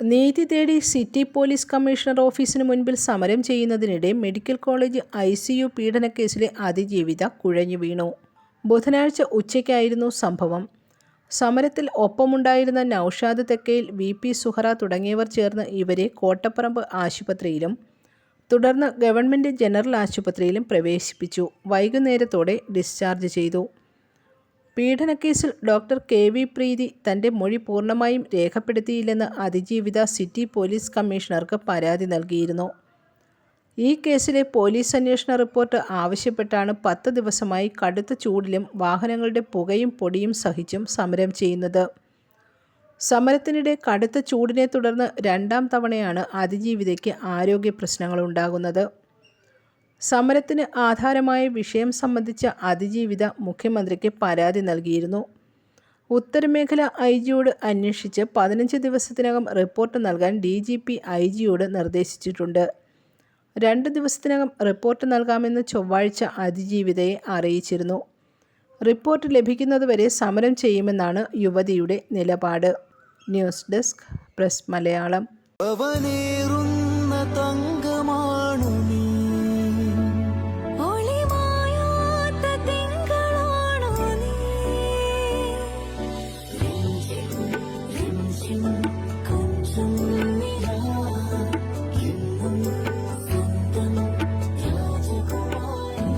നീതി തേടി city police commissioner ഓഫീസിന് മുൻപിൽ സമരം ചെയ്യുന്നതിനിടെ medical college I C U പീഡനക്കേസിലെ അതിജീവിത കുഴഞ്ഞു വീണു. ബുധനാഴ്ച ഉച്ചയ്ക്കായിരുന്നു സംഭവം. സമരത്തിൽ ഒപ്പമുണ്ടായിരുന്ന നൌഷാദ് തെക്കയിൽ വി പി സുഹറ തുടങ്ങിയവർ ചേർന്ന് ഇവരെ കോട്ടപ്പറമ്പ് ആശുപത്രിയിലും തുടർന്ന് ഗവൺമെന്റ് ജനറൽ ആശുപത്രിയിലും പ്രവേശിപ്പിച്ചു. വൈകുന്നേരത്തോടെ ഡിസ്ചാർജ് ചെയ്തു. പീഡനക്കേസിൽ ഡോക്ടർ കെ വി പ്രീതി തന്റെ മൊഴി പൂർണമായും രേഖപ്പെടുത്തിയില്ലെന്ന് അതിജീവിത സിറ്റി പോലീസ് കമ്മീഷണർക്ക് പരാതി നൽകിയിരുന്നു. ഈ കേസിലെ പോലീസ് അന്വേഷണ റിപ്പോർട്ട് ആവശ്യപ്പെട്ടാണ് പത്ത് ദിവസമായി കടുത്ത ചൂടിലും വാഹനങ്ങളുടെ പുകയും പൊടിയും സഹിച്ചും സമരം ചെയ്യുന്നത്. സമരത്തിനിടെ കടുത്ത ചൂടിനെ തുടർന്ന് രണ്ടാം തവണയാണ് അതിജീവിതയ്ക്ക് ആരോഗ്യ പ്രശ്നങ്ങളുണ്ടാകുന്നത് സമരത്തിന് ആധാരമായ വിഷയം സംബന്ധിച്ച അതിജീവിത മുഖ്യമന്ത്രിക്ക് പരാതി നൽകിയിരുന്നു. ഉത്തരമേഖല ഐ ജിയോട് അന്വേഷിച്ച് പതിനഞ്ച് ദിവസത്തിനകം റിപ്പോർട്ട് നൽകാൻ ഡി ജി പി ഐ ജിയോട് നിർദ്ദേശിച്ചിട്ടുണ്ട്. രണ്ട് ദിവസത്തിനകം റിപ്പോർട്ട് നൽകാമെന്ന് ചൊവ്വാഴ്ച അതിജീവിതയെ അറിയിച്ചിരുന്നു. റിപ്പോർട്ട് ലഭിക്കുന്നതുവരെ സമരം ചെയ്യുമെന്നാണ് യുവതിയുടെ നിലപാട്. News desk press Malayalam. രാജകുമാരി